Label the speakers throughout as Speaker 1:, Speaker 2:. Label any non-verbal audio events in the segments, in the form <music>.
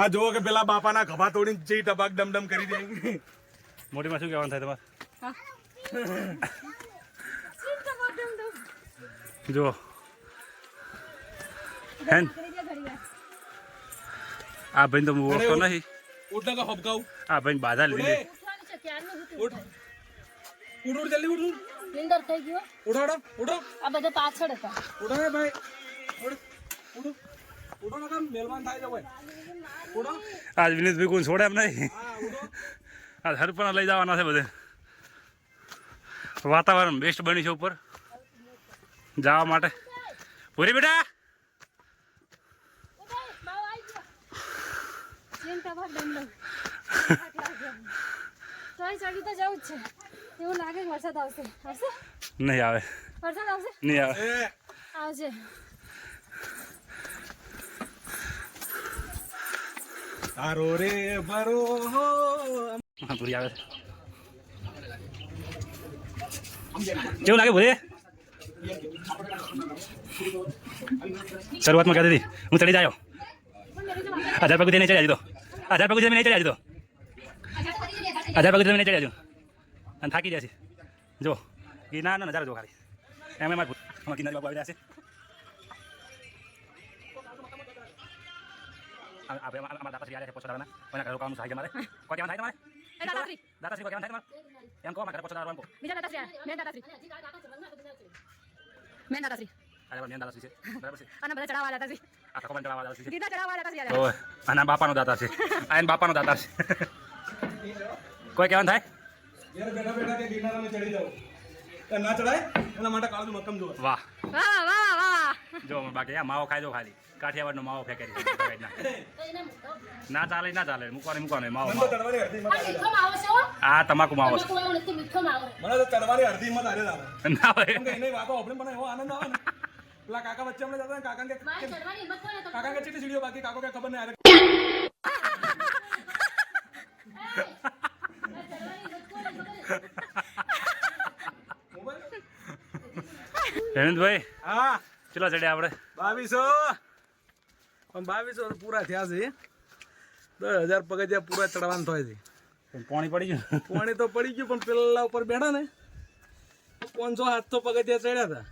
Speaker 1: આ જુઓ કે પેલા બાપાના ખભા તોડીને જે ટબાક ડમડમ કરી દે.
Speaker 2: મોટીમાં શું કહેવાનું થાય તમારે? જુઓ. હેન આ ભાઈ તો હું ઓળખતો નહીં.
Speaker 1: ઉઠને કા હબકાવું.
Speaker 2: આ ભાઈ બાધા લીધી
Speaker 1: ઉઠ. ઉઠ ઉઠ જલ્દી ઉઠ. ઉઠ
Speaker 3: નિંદર થઈ ગયો
Speaker 1: ઉઠો ઉઠો ઉઠો.
Speaker 3: આ બધા પાછળ હતા.
Speaker 1: ઉઠો ભાઈ. ઉઠ ઉઠો.
Speaker 2: આજ વિનેશભાઈ કોઈ છોડે એમ નહીં. આજ હરપણા લઈ જવાના છે બધે. વાતાવરણ બેસ્ટ બની છે ઉપર. જવા માટે. પૂરી બેટા.
Speaker 3: ચિંતા પર દંડ તોય ચડી તો જવું જ છે એવું લાગે કે વરસાદ આવશે? આવશે
Speaker 2: નહીં આવે.
Speaker 3: વરસાદ આવશે.
Speaker 2: નહીં આવે
Speaker 3: આવશે
Speaker 1: તારો રે ભરો હો.
Speaker 2: હા આવે. કેવું લાગે ભૂરી? શરૂઆતમાં કહેતી હતી, હું ચડી જાયો. હજાર પગથી નહીં ચડ્યા દીધો હજાર પગથી નહીં ચડ્યા દીધો હજાર પગથી નહીં ચડ્યા અને થાકી છે. જો એ ના ના નજારો જો ખાલી. એમ એમાં ગિરનાર બાબુ આવી રહ્યા છે. આપણે અમારા અમારા દાદાશ્રી આવ્યા છે પોચડાવાના કોઈના ઘરે રોકાવાનું થાય છે મારે? કોઈ કહેવાનું થાય તમારે
Speaker 3: એ દાદાશ્રી
Speaker 2: દાદાશ્રી કોઈ કહેવાનું થાય તમારે એમ કહો મારા ઘરે એમ
Speaker 3: બીજા દાદાશ્રી
Speaker 2: મેં દાદાશ્રી છે. બાપાનો દાતા બાપાનો દાતા કોઈ કહેવાનું થાય?
Speaker 1: બેઠા બેઠા કે ગિરનારામાં ચડી જાઓ. એ ના ચડાય? એના માટે કાળું મક્કમ જોવે
Speaker 2: વાહ
Speaker 3: વાહ. વાહ વાહ
Speaker 2: જો બાકી આ માવો ખાઈ દો ખાલી. કાઠિયાવાડનો માવો ફેંકાઈ <laughs> ના ચાલે ના ચાલે. મૂકવાનો મૂકવાનો. માવો આ તમાકુ માવો છે.
Speaker 3: તમાકુ વાળો નથી મીઠો માવો.
Speaker 1: મને તો ચડવાની અડધી મત હારે આવે <laughs>
Speaker 2: ના
Speaker 1: ભાઈ એની વાતો આપણે મને એવો આનંદ આવે ને. પેલા કાકા વચ્ચે અમને જતા કાકા કે
Speaker 3: હિંમત
Speaker 1: કાકા કે ચીટી સીડીઓ બાકી કાકો કે ખબર નહીં હારે <laughs> મોબાઈલ?
Speaker 2: હેમંતભાઈ.
Speaker 1: હા.
Speaker 2: ચલો ચડ્યા આપણે?
Speaker 1: બાવીસો. પણ બાવીસો પૂરા થયા છે. દસ હજાર પગથિયા પૂરા ચડવાનું થાય છે.
Speaker 2: પાણી પડી ગયું.
Speaker 1: પાણી તો પડી ગયું પણ પેલા ઉપર બેઠા ને પાંચસો સાતસો પગથિયા ચડ્યા હતા.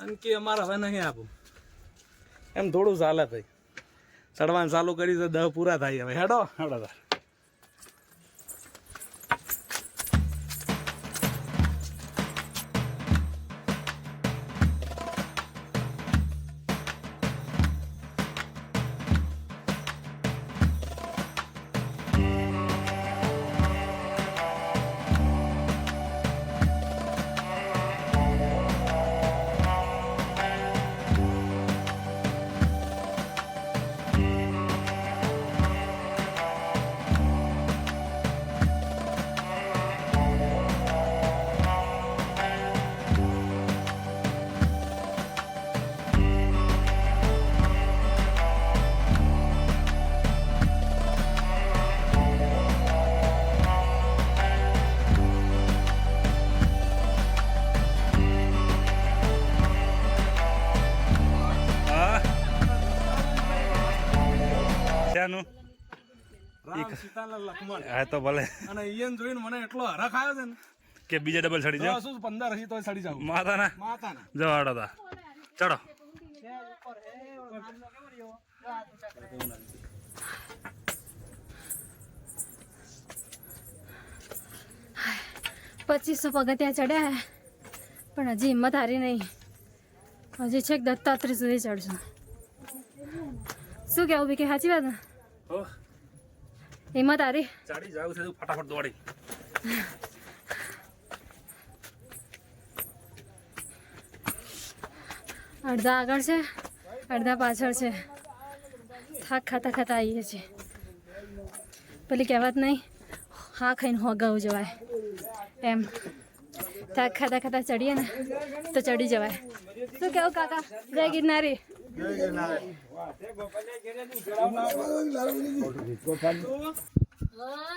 Speaker 1: અને કે અમારે હવે નહીં આપું. એમ થોડું ચાલે ભાઈ. ચડવાનું ચાલુ કરી તો દહ પૂરા થાય હવે. હેડો.
Speaker 2: હેડો શાનું
Speaker 1: રામ સીતાલાલ લક્ષ્મણ
Speaker 2: હા તો ભલે.
Speaker 1: અને ઈયન જોઈને મને એટલો હરખ આવ્યો છે ને.
Speaker 2: કે બીજા ડબલ ચડી જાઓ?
Speaker 1: શું પંદર હજી તોય સડી જાવ
Speaker 2: માતાના?
Speaker 1: માતાના.
Speaker 2: જો તા. ચડો.
Speaker 3: પચીસો પગથિયા ચડ્યા પણ હજી હિંમત હારી નહીં. હજી છેક દત્તાત્રી સુધી ચડશું. શું કેવું બીકે? સાચી વાત હિંમત આરી
Speaker 2: ચાડી જાવ છે ફટાફટ દોડી.
Speaker 3: અડધા આગળ છે અડધા પાછળ છે. થાક ખાતા ખાતા આવીએ છીએ. પેલી કહેવત નહીં હા ખાઈને હોગાવું જવાય. એમ. થાક ખાતા ખાતા ચડીએ ને તો ચડી જવાય. શું કેવું કાકા? જય ગિરનારી.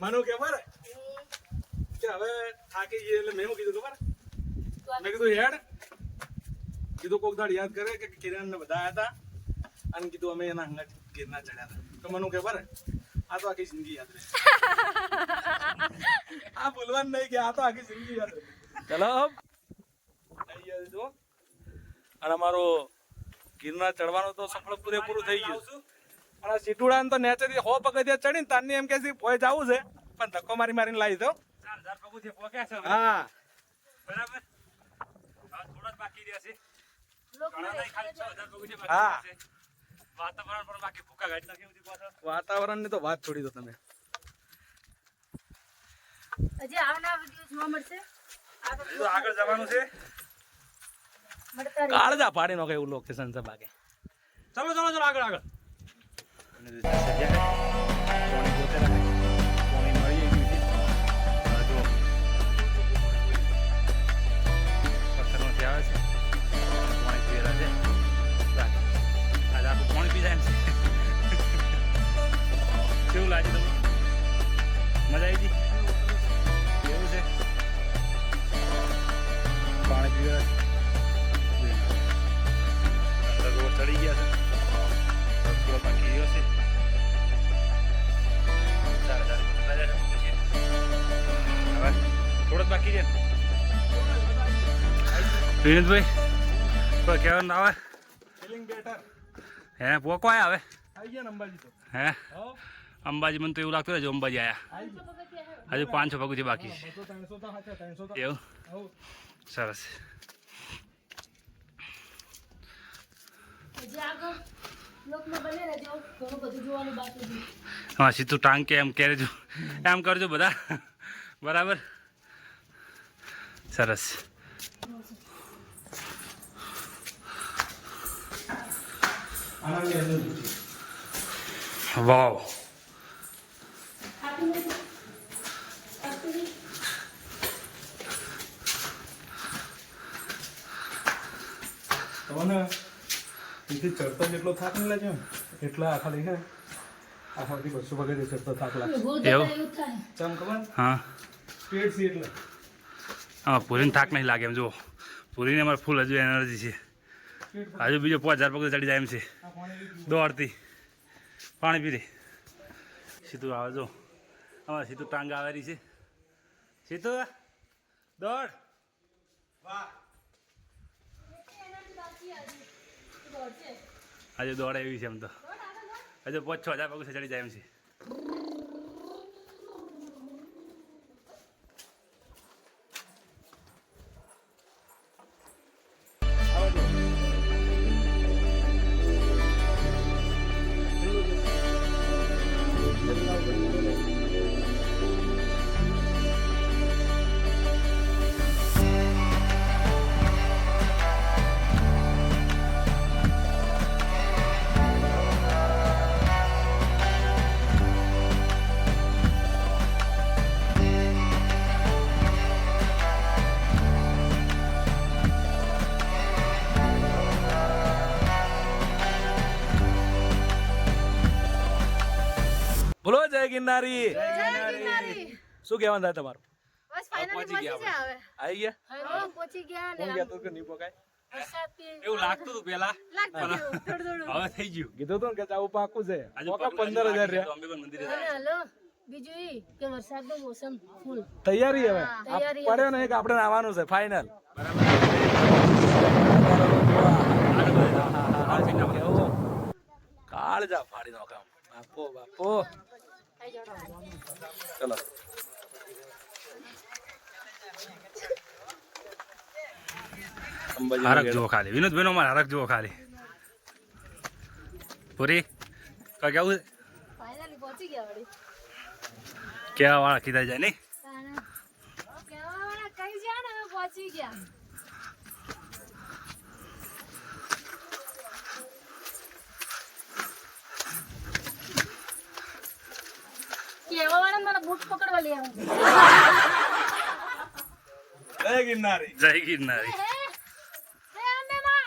Speaker 1: મને ખબર કે હવે થાકી જઈએ એટલે મેં કીધું ખબર? મેં કીધું હેડ. કીધું કોક દાડ યાદ કરે કે કિરણ ને બધા હતા અને કીધું અમે એના હંગત ગીર ના ચડ્યા હતા તો મને ખબર? આ તો આખી જિંદગી યાદ રહે. આ ભૂલવાનું નહીં કે આ તો આખી જિંદગી યાદ રહે. ચલો. અને અમારો ગિરનાર ચડવાનું તો સફળ પૂરેપૂરું થઈ ગયું. અને આ સીટુડાને તો નેચરથી હો પગથિયા ચડીને તારની એમ કે છે ભોય જવું છે. પણ ધક્કો મારી મારીને લાવી દો. હા.
Speaker 2: બરાબર? થોડા જ બાકી રહ્યા છે.
Speaker 1: હા.
Speaker 2: વાતાવરણ પણ બાકી ભૂકા ગાડી નાખી.
Speaker 1: વાતાવરણની તો વાત છોડી દો તમે.
Speaker 3: હજી આવનાર વીડિયો જોવા મળશે.
Speaker 2: આગળ જવાનું છે.
Speaker 1: કાળજા પાડી નો એવું લોકેશન છે બાકી.
Speaker 2: ચલો ચલો ચલો આગળ આગળ. વિનોદભાઈ કોઈ કહેવાનું ના આવે.
Speaker 1: ફિલિંગ બેટર
Speaker 2: હે પોકો આવે હવે?
Speaker 1: આવી ગયા અંબાજી તો.
Speaker 2: હે? અંબાજી મને તો એવું લાગતું હજુ અંબાજી આયા. હજુ પાંચસો પગથી બાકી છે.
Speaker 1: ત્રણસો તો
Speaker 2: એવું સરસ.
Speaker 3: બાકી છે.
Speaker 2: હા સીધું ટાંગ કે એમ કહેજો એમ કરજો બધા. બરાબર? સરસ. વાવ?
Speaker 1: તમને અહીંથી ચડતો જેટલો થાક નહીં લાગ્યો ને એટલા આખા લઈને આખાથી બસો પગથિયે ચડતો થાક
Speaker 3: લાગે
Speaker 2: એવું?
Speaker 1: ચમ ખબર?
Speaker 2: હા.
Speaker 1: સ્પીડ સી એટલે.
Speaker 2: હા પૂરીને થાક નહીં લાગે એમ જુઓ. પૂરીને અમારે ફૂલ હજુ એનર્જી છે. હજુ બીજો પાંચ હજાર પગ ચડી જાય એમ છે. દોડતી. પાણી પી સીતું સીધું આવે જો. અમારે સીધું ટાંગ આવેલી છે. સીધું દોડ. આજે દોડ એવી છે એમ તો. હજુ પાંચ છ હજાર પગ ચડી જાય એમ છે.
Speaker 1: જય ગિરનારી. શું કહેવાનું થાય તમારું
Speaker 2: પહોંચી ગયા
Speaker 1: આવી ગયા
Speaker 3: પહોંચી ગયા ને આમ
Speaker 1: કે નહીં પકાય
Speaker 2: એવું લાગતું હતું પેલા. હવે થઈ ગયું
Speaker 1: કીધું તું કે ચાવું પાકું છે પંદર હજાર
Speaker 2: હજુ
Speaker 1: રહ્યા
Speaker 3: બીજું ઈ કે વરસાદનો મોસમ ફૂલ
Speaker 1: તૈયારી હવે
Speaker 3: હા,
Speaker 1: આ
Speaker 3: તૈયારી
Speaker 1: પડ્યો નહીં કે આપણે આવવાનું છે ફાઇનલ કાળજા ફાડી નો કામ બાપો બાપો. ચલો
Speaker 2: હરક જુઓ ખાલી વિનોદભાઈ નો મારે હરક જુઓ ખાલી પૂરી તો કેવું. કેવા વાળા કીધા જાય નહીં
Speaker 3: કહી ગયા ને પહોંચી ગયા મારા બૂટ પકડવા લઈ આવું.
Speaker 1: જય ગિરનારી.
Speaker 2: જય ગિરનારી.
Speaker 3: હે? હે અંબે માં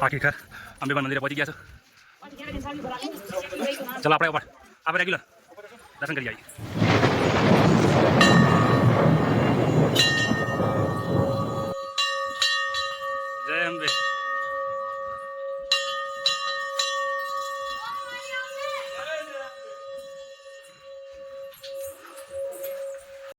Speaker 2: બાકી ખર અંબેમાન મંદિરે પહોંચી ગયા છો? ચલો આપણે આપણે રેગ્યુલર દર્શન કરી આવીએ.